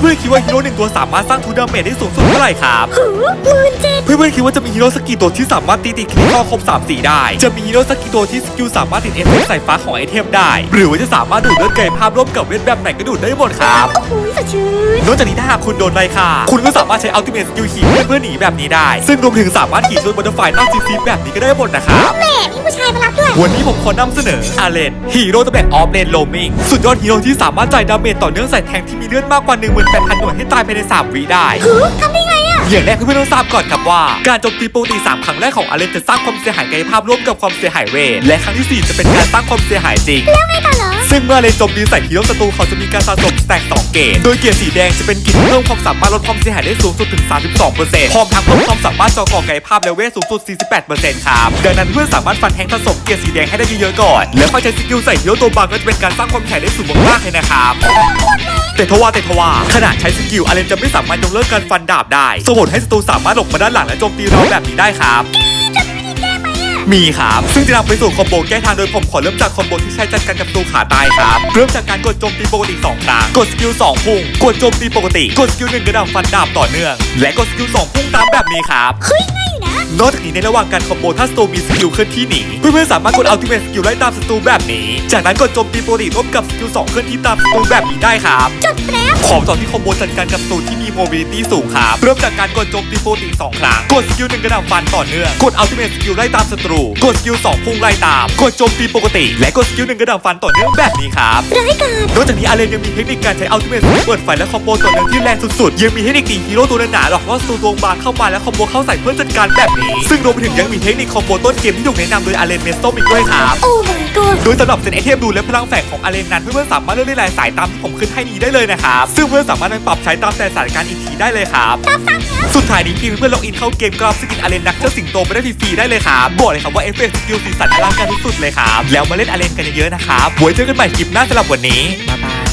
เพื่อนๆคิดว่าฮีโร่หนึ่งตัวสามารถสร้างทูดาเมจได้สูงสุดเท่าไหร่ครับหูหมื่นเจ็ดเพื่อนๆคิดว่าจะมีฮีโร่สกกี่ตัวที่สามารถตีติดคลิปข้อครบ3สีได้ จะมีฮีโร่สกกี่ตัวที่สกิลสามารถติดเอฟเฟกต์สายฟ้าของไอเทมได้ หรือว่าจะสามารถดูดเลือดกายภาพร่วมกับเวทแบบไหนก็ดูดได้หมดครับโอ้โหสดชื่นนอกจากนี้ถ้าหากคุณโดนไล่ฆ่าคุณก็สามารถใช้อัลติเมทสกิลขี่เพื่อนเพื่อหนีแบบนี้ได้ ซึ่งรวมถึงสามารถขี่ช่วยบัตเตอร์ไฟตั้งซีซีแบบนี้ก็ได้หมดนะครับแหม่มีผู้ชายมารับด้วย วันนี้ผมขอนำเสนออาเลนฮีโร่ตำแหน่งออฟเลนโลมิงสุดยอดฮีโร่ที่สามารถจ่ายดาเมจต่อเนื่องใส่แทงที่มีเลือดมากกว่า18,000หน่วยให้ตายภายใน3วิได้หูทำได้ไงอะ อย่างแรกเพื่อนๆต้องทราบก่อนครับว่า การโจมตีปกติ3ครั้งแรกของอาเลนจะสร้างความเสียหายกายภาพร่วมกับความเสียหายเวทและครั้งที่ 4 จะเป็นการสร้างความเสียหายจริง แล้วไงต่อเหรอ ซึ่งเมื่ออาเลนโจมตีใส่ฮีโร่ศัตรูเขาจะมีการสะสมสแต็ก2เกตโดยเกียร์สีแดงจะเป็นกิจที่เพิ่มความสามารถลดความเสียหายได้สูงสุดถึง 32%พร้อมทั้งเพิ่มความสามารถจอก่อกายภาพและเวทสูงสุด 48%ครับดังนั้นเพื่อนสามารถฟันแทงสะสมเกียร์สีแดงให้ได้เยอะๆก่อน แล้วค่อยใช้สกิลใส่ฮีโร่ตัวบางก็จะเป็นการสร้างความแข็งได้สูงมากๆเลยนะครับ แต่ทว่าแต่ทว่าขณะใช้สกิลอาเลนจะไม่สามารถยกเลิกการฟันดาบได้ส่งผลให้ศัตรูสามารถหลบมาด้านหลังและโจมตีเราแบบนี้ได้ครับจะมีวิธีแก้ไหมอะมีครับ ซึ่งจะนำไปสู่คอมโบแก้ทางโดยผมขอเริ่มจากคอมโบที่ใช้จัดการกับตัวขาตายครับ เริ่มจากการกดโจมตีปกติ2ครั้ง กดสกิล2พุ่ง กดโจมตีปกติ กดสกิล1กระหน่ำฟันดาบต่อเนื่อง และกดสกิล2พุ่งตามแบบนี้ครับ เฮ้ยง่ายอยู่ นะนอกจากนี้ในระหว่างการคอมโบถ้าศัตรูมีสกิลเคลื่อนที่หนี เพื่อนๆสามารถกดอัลติเมทสกิลไล่ตามศัตรูแบบนี้ จากนั้นกดโจมตีปกติร่วมกับสกิล2เคลื่อนที่ตามศัตรูแบบนี้ได้ครับจดแป๊บของต่อที่คอมโบจัดการกับศัตรูที่มีโมบิลิตี้สูงครับเริ่มจากการกดโจมตีปกติ2ครั้งกดสกิลหนึ่งกระหน่ำฟันต่อเนื่องกดอัลติเมทสกิลไล่ตามศัตรูกดสกิล2พุ่งไล่ตามกดโจมตีปกติ และกดสกิลหนึ่งกระหน่ำฟันต่อเนื่องแบบนี้ครับร้ายกาจนอกจากนี้อาเลนยังมีเทคนิคการใช้อัลติเมทเปิดไฟและคอมโบต่อเนื่องที่แรงสุดๆยังมีเทคนิคตีฮีโร่ตัวหนาๆหรอกว่าศัตรูตัวบางเข้ามาแล้วคอมโบเข้าใส่เพื่อจัดการแบบนี้ ซึ่งรวมไปถึงยังมีเทคนิคคอมโบต้นเกมที่ถูกแนะนำโดยอาเลนเมสโตมอีกด้วยครับ โอ้ my god โดยสำหรับเซตไอเทมดูและพลังแฝงของอาเลนนั้นเพื่อนๆสามารถเลือกได้หลายสายตามที่ผมขึ้นให้นี้ได้เลยนะครับซึ่งเพื่อนๆสามารถนำปรับใช้ตามแต่สถานการณ์อีกทีได้เลยครับรับฟังนะสุดท้ายนี้เพียงเพื่อนล็อกอินเข้าเกมก็รับสกินอาเลนนักเจ้าสิงโตไปได้ฟรีๆได้เลยครับบอกเลยครับว่าเอฟเฟกต์สกิลสีสันอลังการที่สุดเลยครับแล้วมาเล่นอาเลนกันเยอะๆนะครับไว้เจอกันใหม่คลิปหน้าสำหรับวันนี้บ๊ายบาย